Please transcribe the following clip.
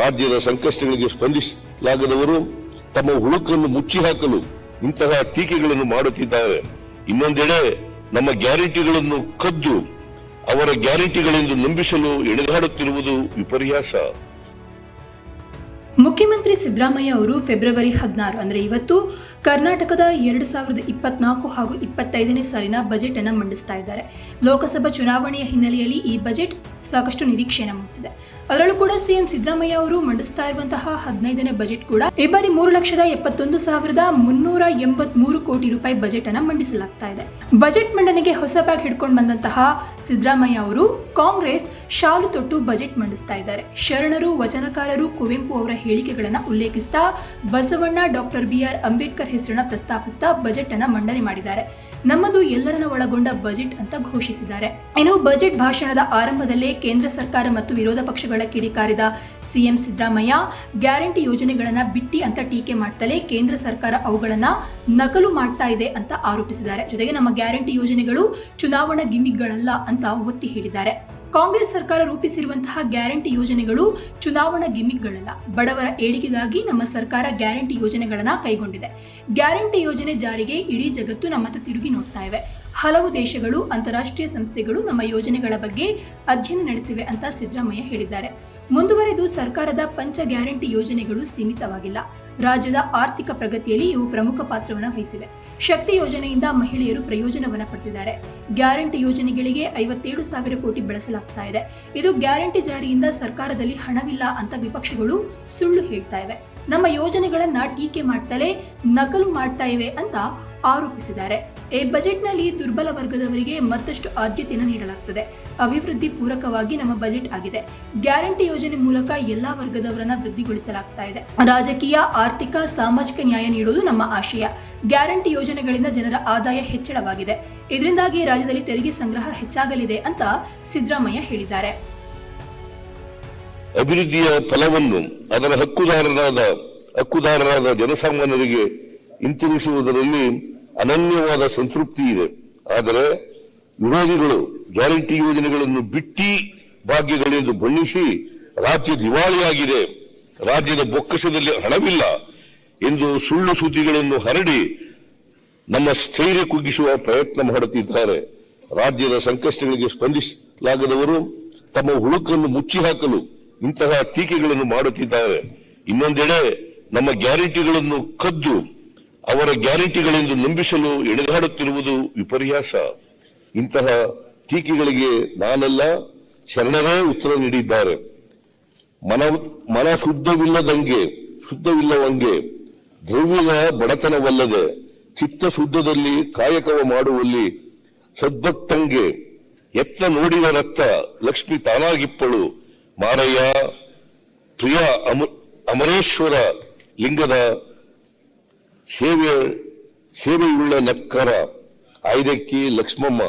ರಾಜ್ಯದ ಸಂಕಷ್ಟಗಳಿಗೆ ಸ್ಪಂದಿಸಲಾಗದವರು ತಮ್ಮ ಹುಳುಕನ್ನು ಮುಚ್ಚಿ ಹಾಕಲು ಇಂತಹ ಟೀಕೆಗಳನ್ನು ಮಾಡುತ್ತಿದ್ದಾರೆ. ಇನ್ನೊಂದೆಡೆ ನಮ್ಮ ಗ್ಯಾರಂಟಿಗಳನ್ನು ಕದ್ದು ಅವರ ಗ್ಯಾರಂಟಿಗಳೆಂದು ನಂಬಿಸಲು ಎಳೆದಾಡುತ್ತಿರುವುದು ವಿಪರ್ಯಾಸ. ಮುಖ್ಯಮಂತ್ರಿ ಸಿದ್ದರಾಮಯ್ಯ ಅವರು ಫೆಬ್ರವರಿ ಹದಿನಾರು ಅಂದರೆ ಇವತ್ತು ಕರ್ನಾಟಕದ ಎರಡು ಸಾವಿರದ ಇಪ್ಪತ್ನಾಲ್ಕು ಹಾಗೂ ಇಪ್ಪತ್ತೈದನೇ ಸಾಲಿನ ಬಜೆಟ್ ಅನ್ನು ಮಂಡಿಸ್ತಾ ಇದ್ದಾರೆ. ಲೋಕಸಭಾ ಚುನಾವಣೆಯ ಹಿನ್ನೆಲೆಯಲ್ಲಿ ಈ ಬಜೆಟ್ ಸಾಕಷ್ಟು ನಿರೀಕ್ಷೆಯನ್ನು ಮೂಡಿಸಿದೆ. ಅದರಲ್ಲೂ ಕೂಡ ಸಿಎಂ ಸಿದ್ದರಾಮಯ್ಯ ಅವರು ಮಂಡಿಸ್ತಾ ಇರುವಂತಹ ಹದಿನೈದನೇ ಬಜೆಟ್ ಕೂಡ ಈ ಬಾರಿ ಮೂರು ಲಕ್ಷದ ಎಪ್ಪತ್ತೊಂದು ಸಾವಿರದ ಮುನ್ನೂರ ಎಂಬತ್ಮೂರು ಕೋಟಿ ರೂಪಾಯಿ ಬಜೆಟ್ ಅನ್ನು ಮಂಡಿಸಲಾಗ್ತಾ ಇದೆ. ಬಜೆಟ್ ಮಂಡನೆಗೆ ಹೊಸ ಬ್ಯಾಗ್ ಹಿಡ್ಕೊಂಡು ಬಂದಂತಹ ಸಿದ್ದರಾಮಯ್ಯ ಅವರು ಕಾಂಗ್ರೆಸ್ ಶಾಲು ತೊಟ್ಟು ಬಜೆಟ್ ಮಂಡಿಸ್ತಾ ಇದ್ದಾರೆ. ಶರಣರು, ವಚನಕಾರರು, ಕುವೆಂಪು ಅವರ ಹೇಳಿಕೆಗಳನ್ನ ಉಲ್ಲೇಖಿಸ್ತಾ Basavanna doctor B R Ambedkar ಹೆಸರನ್ನ ಪ್ರಸ್ತಾಪಿಸ್ತಾ ಬಜೆಟ್ ಅನ್ನ ಮಂಡನೆ ಮಾಡಿದ್ದಾರೆ. ನಮ್ಮದು ಎಲ್ಲರನ್ನ ಒಳಗೊಂಡ ಬಜೆಟ್ ಅಂತ ಘೋಷಿಸಿದ್ದಾರೆ. ಇನ್ನು ಬಜೆಟ್ ಭಾಷಣದ ಆರಂಭದಲ್ಲೇ ಕೇಂದ್ರ ಸರ್ಕಾರ ಮತ್ತು ವಿರೋಧ ಪಕ್ಷಗಳ ಕಿಡಿಕಾರಿದ ಸಿಎಂ ಸಿದ್ದರಾಮಯ್ಯ ಗ್ಯಾರಂಟಿ ಯೋಜನೆಗಳನ್ನ ಬಿಟ್ಟಿ ಅಂತ ಟೀಕೆ ಮಾಡ್ತಲೇ ಕೇಂದ್ರ ಸರ್ಕಾರ ಅವುಗಳನ್ನ ನಕಲು ಮಾಡ್ತಾ ಇದೆ ಅಂತ ಆರೋಪಿಸಿದ್ದಾರೆ. ಜೊತೆಗೆ ನಮ್ಮ ಗ್ಯಾರಂಟಿ ಯೋಜನೆಗಳು ಚುನಾವಣಾ ಗಿಮಿಕ್ಗಳಲ್ಲ ಅಂತ ಒತ್ತಿ ಹೇಳಿದ್ದಾರೆ. ಕಾಂಗ್ರೆಸ್ ಸರ್ಕಾರ ರೂಪಿಸಿರುವಂತಹ ಗ್ಯಾರಂಟಿ ಯೋಜನೆಗಳು ಚುನಾವಣಾ ಗಿಮಿಕ್ಗಳಲ್ಲ ಬಡವರ ಏಳಿಗೆಗಾಗಿ ನಮ್ಮ ಸರ್ಕಾರ ಗ್ಯಾರಂಟಿ ಯೋಜನೆಗಳನ್ನು ಕೈಗೊಂಡಿದೆ. ಗ್ಯಾರಂಟಿ ಯೋಜನೆ ಜಾರಿಗೆ ಇಡೀ ಜಗತ್ತು ನಮ್ಮತ್ತ ತಿರುಗಿ ನೋಡ್ತಾ ಇವೆ. ಹಲವು ದೇಶಗಳು, ಅಂತಾರಾಷ್ಟ್ರೀಯ ಸಂಸ್ಥೆಗಳು ನಮ್ಮ ಯೋಜನೆಗಳ ಬಗ್ಗೆ ಅಧ್ಯಯನ ನಡೆಸಿವೆ ಅಂತ ಸಿದ್ದರಾಮಯ್ಯ ಹೇಳಿದ್ದಾರೆ. ಮುಂದುವರೆದು ಸರ್ಕಾರದ ಪಂಚ ಗ್ಯಾರಂಟಿ ಯೋಜನೆಗಳು ಸೀಮಿತವಾಗಿಲ್ಲ. ರಾಜ್ಯದ ಆರ್ಥಿಕ ಪ್ರಗತಿಯಲ್ಲಿ ಇವು ಪ್ರಮುಖ ಪಾತ್ರವನ್ನು ವಹಿಸಿವೆ. ಶಕ್ತಿ ಯೋಜನೆಯಿಂದ ಮಹಿಳೆಯರು ಪ್ರಯೋಜನವನ್ನು ಪಡೆದಿದ್ದಾರೆ. ಗ್ಯಾರಂಟಿ ಯೋಜನೆಗಳಿಗೆ ಐವತ್ತೇಳು ಸಾವಿರ ಕೋಟಿ ಬಳಸಲಾಗ್ತಾ ಇದೆ. ಇದು ಗ್ಯಾರಂಟಿ ಜಾರಿಯಿಂದ ಸರ್ಕಾರದಲ್ಲಿ ಹಣವಿಲ್ಲ ಅಂತ ವಿಪಕ್ಷಗಳು ಸುಳ್ಳು ಹೇಳ್ತಾ ಇವೆ. ನಮ್ಮ ಯೋಜನೆಗಳನ್ನ ಟೀಕೆ ಮಾಡ್ತಲೇ ನಕಲು ಮಾಡ್ತಾ ಇವೆ ಅಂತ ಆರೋಪಿಸಿದ್ದಾರೆ. ಈ ಬಜೆಟ್ನಲ್ಲಿ ದುರ್ಬಲ ವರ್ಗದವರಿಗೆ ಮತ್ತಷ್ಟು ಆದ್ಯತೆಯನ್ನು ನೀಡಲಾಗ್ತದೆ. ಅಭಿವೃದ್ಧಿ ಪೂರಕವಾಗಿ ನಮ್ಮ ಬಜೆಟ್ ಆಗಿದೆ. ಗ್ಯಾರಂಟಿ ಯೋಜನೆ ಮೂಲಕ ಎಲ್ಲಾ ವರ್ಗದವರನ್ನ ವೃದ್ಧಿಗೊಳಿಸಲಾಗ್ತಾ ಇದೆ. ರಾಜಕೀಯ, ಆರ್ಥಿಕ, ಸಾಮಾಜಿಕ ನ್ಯಾಯ ನೀಡುವುದು ನಮ್ಮ ಆಶಯ. ಗ್ಯಾರಂಟಿ ಯೋಜನೆಗಳಿಂದ ಜನರ ಆದಾಯ ಹೆಚ್ಚಳವಾಗಿದೆ. ಇದರಿಂದಾಗಿ ರಾಜ್ಯದಲ್ಲಿ ತೆರಿಗೆ ಸಂಗ್ರಹ ಹೆಚ್ಚಾಗಲಿದೆ ಅಂತ ಸಿದ್ದರಾಮಯ್ಯ ಹೇಳಿದ್ದಾರೆ. ಅಭಿವೃದ್ಧಿಯ ಫಲವನ್ನು ಅದರ ಹಕ್ಕುದಾರರಾದ ಹಕ್ಕುದಾರರಾದ ಜನಸಾಮಾನ್ಯರಿಗೆ ಹಿಂತಿರುಗಿಸುವುದರಲ್ಲಿ ಅನನ್ಯವಾದ ಸಂತೃಪ್ತಿ ಇದೆ. ಆದರೆ ವಿರೋಧಿಗಳು ಗ್ಯಾರಂಟಿ ಯೋಜನೆಗಳನ್ನು ಬಿಟ್ಟಿ ಭಾಗ್ಯಗಳೆಂದು ಬಣ್ಣಿಸಿ ರಾಜ್ಯ ದಿವಾಳಿಯಾಗಿದೆ. ರಾಜ್ಯದ ಬೊಕ್ಕಸದಲ್ಲಿ ಹಣವಿಲ್ಲ ಎಂದು ಸುಳ್ಳು ಸುದ್ದಿಗಳನ್ನು ಹರಡಿ ನಮ್ಮ ಸ್ಥೈರ್ಯ ಕುಗ್ಗಿಸುವ ಪ್ರಯತ್ನ ಮಾಡುತ್ತಿದ್ದಾರೆ. ರಾಜ್ಯದ ಸಂಕಷ್ಟಗಳಿಗೆ ಸ್ಪಂದಿಸಲಾಗದವರು ತಮ್ಮ ಹುಳುಕನ್ನು ಮುಚ್ಚಿ ಹಾಕಲು ಇಂತಹ ಟೀಕೆಗಳನ್ನು ಮಾಡುತ್ತಿದ್ದಾರೆ. ಇನ್ನೊಂದೆಡೆ ನಮ್ಮ ಗ್ಯಾರಂಟಿಗಳನ್ನು ಕದ್ದು ಅವರ ಗ್ಯಾರಂಟಿಗಳೆಂದು ನಂಬಿಸಲು ಎಡೆದಾಡುತ್ತಿರುವುದು ವಿಪರ್ಯಾಸ. ಇಂತಹ ಟೀಕೆಗಳಿಗೆ ನಾನೆಲ್ಲ ಶರಣರೇ ಉತ್ತರ ನೀಡಿದ್ದಾರೆ. ಮನ ಮನ ಶುದ್ಧವಿಲ್ಲದಂಗೆ, ಶುದ್ಧವಿಲ್ಲವಂಗೆ, ದ್ರವ್ಯದ ಬಡತನವಲ್ಲದೆ ಚಿತ್ತ ಶುದ್ಧದಲ್ಲಿ ಕಾಯಕವ ಮಾಡುವಲ್ಲಿ ಸದ್ಭಕ್ತಂಗೆ ಎತ್ತ ನೋಡಿದ ರತ್ತ ಲಕ್ಷ್ಮಿ ತಾನಾಗಿಪ್ಪಳು. ಮಾರಯ್ಯ, ಪ್ರಿಯ ಅಮ, ಅಮರೇಶ್ವರ ಲಿಂಗದ ಸೇವೆ ಸೇವೆಯುಳ್ಳ ನಕ್ಕರ ಐದಕ್ಕಿ ಲಕ್ಷ್ಮಮ್ಮ